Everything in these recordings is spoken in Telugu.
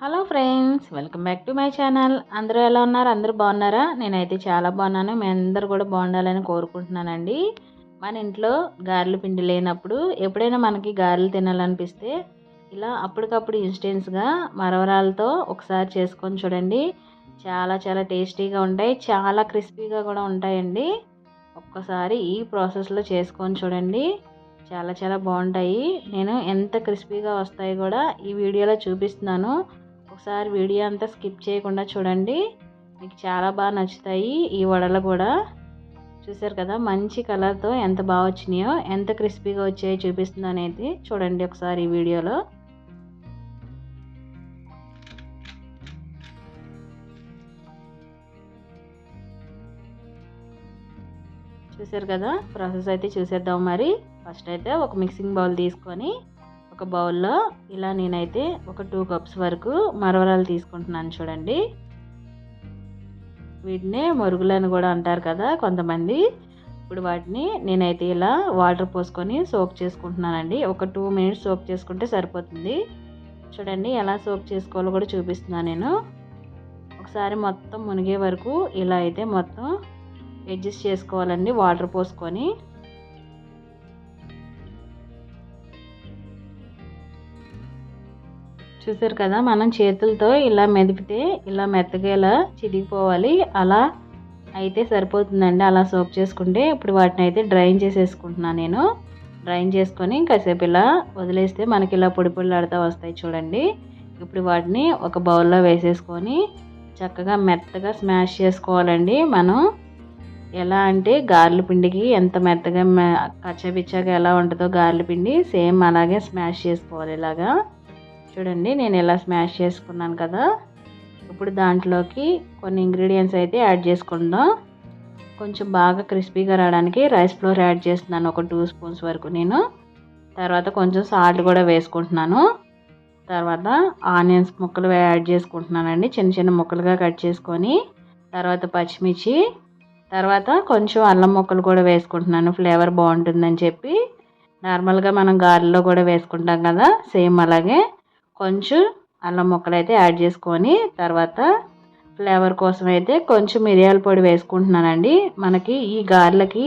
Hello friends welcome back to my channel. అందరూ ఎలా ఉన్నారు? అందరూ బాగున్నారా? నేనైతే చాలా బాగున్నాను. మీ అందరూ కూడా బాగుండాలని కోరుకుంటున్నానండి. మన ఇంట్లో గారెలు పిండి లేనప్పుడు ఎప్పుడైనా మనకి గారెలు తినాలనిపిస్తే ఇలా అప్పటికప్పుడు ఇన్స్టెంట్స్గా మరవరాలతో ఒకసారి చేసుకొని చూడండి. చాలా చాలా టేస్టీగా ఉంటాయి. చాలా క్రిస్పీగా కూడా ఉంటాయండి. ఒక్కసారి ఈ ప్రాసెస్లో చేసుకొని చూడండి. చాలా చాలా బాగుంటాయి. నేను ఎంత క్రిస్పీగా వస్తాయి కూడా ఈ వీడియోలో చూపిస్తున్నాను. ఒకసారి వీడియో అంతా స్కిప్ చేయకుండా చూడండి. మీకు చాలా బాగా నచ్చుతాయి ఈ వడలు కూడా. చూసారు కదా మంచి కలర్తో ఎంత బాగా వచ్చినాయో ఎంత క్రిస్పీగా వచ్చాయో చూపిస్తుందో అనేది చూడండి ఒకసారి ఈ వీడియోలో. చూసారు కదా ప్రాసెస్ అయితే చూసేద్దాం మరి. ఫస్ట్ అయితే ఒక మిక్సింగ్ బౌల్ తీసుకొని ఒక బౌల్లో ఇలా నేనైతే ఒక టూ కప్స్ వరకు మరవరాలు తీసుకుంటున్నాను చూడండి. వీటినే మరుగులని కూడా అంటారు కదా కొంతమంది. ఇప్పుడు వాటిని నేనైతే ఇలా వాటర్ పోసుకొని సోక్ చేసుకుంటున్నానండి. ఒక టూ మినిట్స్ సోక్ చేసుకుంటే సరిపోతుంది. చూడండి ఎలా సోక్ చేసుకోవాలో కూడా చూపిస్తున్నాను నేను. ఒకసారి మొత్తం మునిగే వరకు ఇలా అయితే మొత్తం అడ్జస్ట్ చేసుకోవాలండి వాటర్ పోసుకొని. చూసారు కదా మనం చేతులతో ఇలా మెదిపితే ఇలా మెత్తగా ఇలా చిరిగిపోవాలి. అలా అయితే సరిపోతుందండి. అలా సోప్ చేసుకుంటే ఇప్పుడు వాటిని అయితే డ్రైన్ చేసేసుకుంటున్నాను నేను. డ్రైన్ చేసుకొని కాసేపు ఇలా వదిలేస్తే మనకి ఇలా పొడి పొడిలాడుతూ వస్తాయి చూడండి. ఇప్పుడు వాటిని ఒక బౌల్లో వేసేసుకొని చక్కగా మెత్తగా స్మాష్ చేసుకోవాలండి మనం. ఎలా అంటే గారెల పిండికి ఎంత మెత్తగా కచ్చపిచ్చగా ఎలా ఉంటుందో గారెల పిండి సేమ్ అలాగే స్మాష్ చేసుకోవాలి ఇలాగా. చూడండి నేను ఇలా స్మాష్ చేసుకున్నాను కదా. ఇప్పుడు దాంట్లోకి కొన్ని ఇంగ్రీడియంట్స్ అయితే యాడ్ చేసుకుందాం. కొంచెం బాగా క్రిస్పీగా రావడానికి రైస్ ఫ్లోర్ యాడ్ చేస్తున్నాను ఒక టూ స్పూన్స్ వరకు నేను. తర్వాత కొంచెం సాల్ట్ కూడా వేసుకుంటున్నాను. తర్వాత ఆనియన్స్ ముక్కలు యాడ్ చేసుకుంటున్నానండి చిన్న చిన్న ముక్కలుగా కట్ చేసుకొని. తర్వాత పచ్చిమిర్చి. తర్వాత కొంచెం అల్లం ముక్కలు కూడా వేసుకుంటున్నాను ఫ్లేవర్ బాగుంటుందని చెప్పి. నార్మల్గా మనం గారెలో కూడా వేసుకుంటాం కదా సేమ్ అలాగే. కొంచెం అల్లం ముక్కలు అయితే యాడ్ చేసుకొని తర్వాత ఫ్లేవర్ కోసం అయితే కొంచెం మిరియాల పొడి వేసుకుంటున్నానండి. మనకి ఈ గార్లకి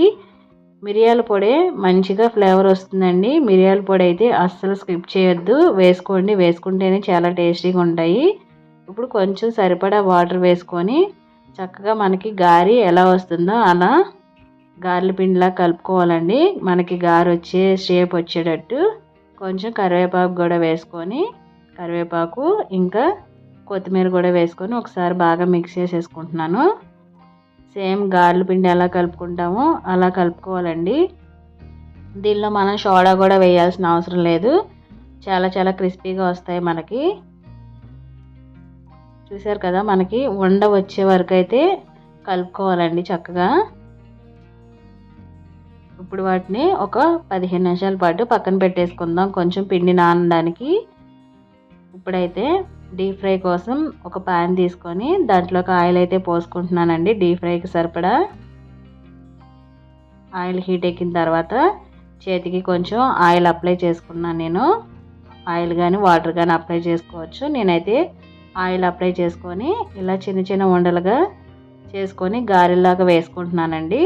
మిరియాల పొడి మంచిగా ఫ్లేవర్ వస్తుందండి. మిరియాల పొడి అయితే అస్సలు స్కిప్ చేయొద్దు. వేసుకోండి. వేసుకుంటేనే చాలా టేస్టీగా ఉంటాయి. ఇప్పుడు కొంచెం సరిపడా వాటర్ వేసుకొని చక్కగా మనకి గారి ఎలా వస్తుందో అలా గారెల పిండిలా కలుపుకోవాలండి. మనకి గారు వచ్చే షేప్ వచ్చేటట్టు కొంచెం కరివేపాకు కూడా వేసుకొని కరివేపాకు ఇంకా కొత్తిమీర కూడా వేసుకొని ఒకసారి బాగా మిక్స్ చేసేసుకుంటున్నాను. సేమ్ గార్లు పిండి ఎలా కలుపుకుంటామో అలా కలుపుకోవాలండి. దీనిలో మనం సోడా కూడా వేయాల్సిన అవసరం లేదు. చాలా చాలా క్రిస్పీగా వస్తాయి మనకి. చూసారు కదా మనకి వండ వచ్చే వరకు అయితే కలుపుకోవాలండి చక్కగా. ఇప్పుడు వాటిని ఒక పదిహేను నిమిషాల పాటు పక్కన పెట్టేసుకుందాం. కొంచెం పిండి నానడానికి. ఇప్పుడైతే డీప్ ఫ్రై కోసం ఒక ప్యాన్ తీసుకొని దాంట్లోకి ఆయిల్ అయితే పోసుకుంటున్నానండి. డీప్ ఫ్రైకి సరిపడా ఆయిల్ హీట్ ఎక్కిన తర్వాత చేతికి కొంచెం ఆయిల్ అప్లై చేసుకున్నాను నేను. ఆయిల్ కానీ వాటర్ కానీ అప్లై చేసుకోవచ్చు. నేనైతే ఆయిల్ అప్లై చేసుకొని ఇలా చిన్న చిన్న ఉండలుగా చేసుకొని గారెల్లాగా వేసుకుంటున్నానండి.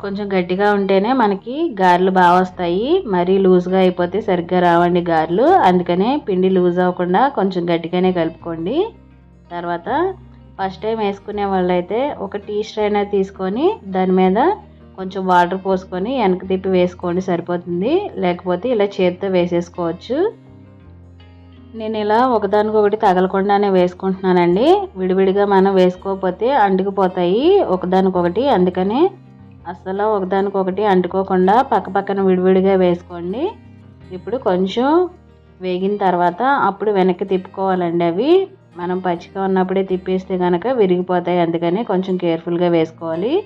కొంచెం గట్టిగా ఉంటేనే మనకి గారెలు బాగా వస్తాయి. మరీ లూజ్గా అయిపోతే సరిగ్గా రావండి గారెలు. అందుకనే పిండి లూజ్ అవ్వకుండా కొంచెం గట్టిగానే కలుపుకోండి. తర్వాత ఫస్ట్ టైం వేసుకునే వాళ్ళైతే ఒక టీ స్ట్రైనర్ తీసుకొని దాని మీద కొంచెం వాటర్ పోసుకొని వెనక తిప్పి వేసుకోండి సరిపోతుంది. లేకపోతే ఇలా చేతితో వేసేసుకోవచ్చు. నేను ఇలా ఒకదానికొకటి తగలకుండానే వేసుకుంటున్నానండి. విడివిడిగా మనం వేసుకోకపోతే అంటుకుపోతాయి. ఒకదానికొకటి. అందుకని అసలు ఒకదానికొకటి అంటుకోకుండా పక్క పక్కన విడివిడిగా వేసుకోండి. ఇప్పుడు కొంచెం వేగిన తర్వాత అప్పుడు వెనక్కి తిప్పుకోవాలండి అవి. మనం పచ్చిగా ఉన్నప్పుడే తిప్పేస్తే కనుక విరిగిపోతాయి. అందుకని కొంచెం కేర్ఫుల్గా వేసుకోవాలి.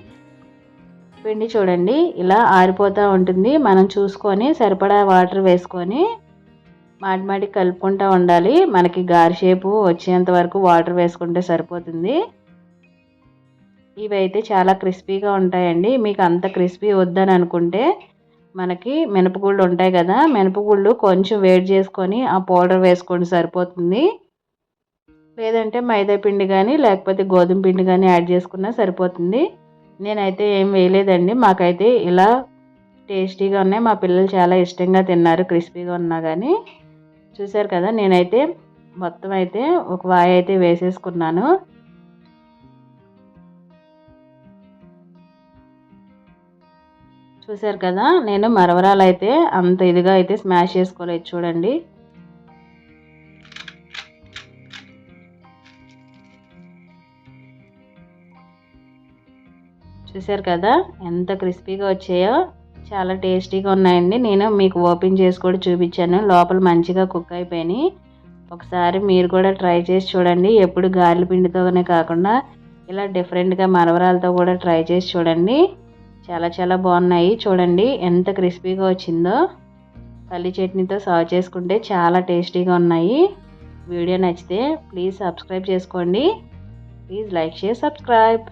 పిండి చూడండి ఇలా ఆరిపోతూ ఉంటుంది. మనం చూసుకొని సరిపడా వాటర్ వేసుకొని మాటి కలుపుకుంటూ ఉండాలి. మనకి గారి షేపు వచ్చేంత వరకు వాటర్ వేసుకుంటే సరిపోతుంది. ఇవి అయితే చాలా క్రిస్పీగా ఉంటాయండి. మీకు అంత క్రిస్పీ వద్దని అనుకుంటే మనకి మినపగుళ్ళు ఉంటాయి కదా మినపగుళ్ళు కొంచెం వేడి చేసుకొని ఆ పౌడర్ వేసుకోండి సరిపోతుంది. లేదంటే మైదా పిండి కానీ లేకపోతే గోధుమ పిండి కానీ యాడ్ చేసుకున్నా సరిపోతుంది. నేనైతే ఏం వేయలేదండి. మాకైతే ఇలా టేస్టీగా ఉన్నాయి. మా పిల్లలు చాలా ఇష్టంగా తిన్నారు క్రిస్పీగా ఉన్నా కానీ చూసారు కదా నేనైతే మొత్తం అయితే ఒక వాయి అయితే వేసేసుకున్నాను. చూసారు కదా నేను మరవరాలు అయితే అంత ఇదిగా అయితే స్మాష్ చేసుకోలేదు చూడండి. చూసారు కదా ఎంత క్రిస్పీగా వచ్చాయో చాలా టేస్టీగా ఉన్నాయండి. నేను మీకు ఓపెన్ చేసి కూడా చూపించాను. లోపల మంచిగా కుక్ అయిపోయినాయి. ఒకసారి మీరు కూడా ట్రై చేసి చూడండి. ఎప్పుడు గారెల పిండితోనే కాకుండా ఇలా డిఫరెంట్గా మరవరాలతో కూడా ట్రై చేసి చూడండి. చాలా చాలా బాగున్నాయి. చూడండి ఎంత క్రిస్పీగా వచ్చిందో. పల్లి చట్నీతో సర్వ్ చేసుకుంటే చాలా టేస్టీగా ఉన్నాయి. వీడియో నచ్చితే ప్లీజ్ సబ్స్క్రైబ్ చేసుకోండి. Please like share subscribe.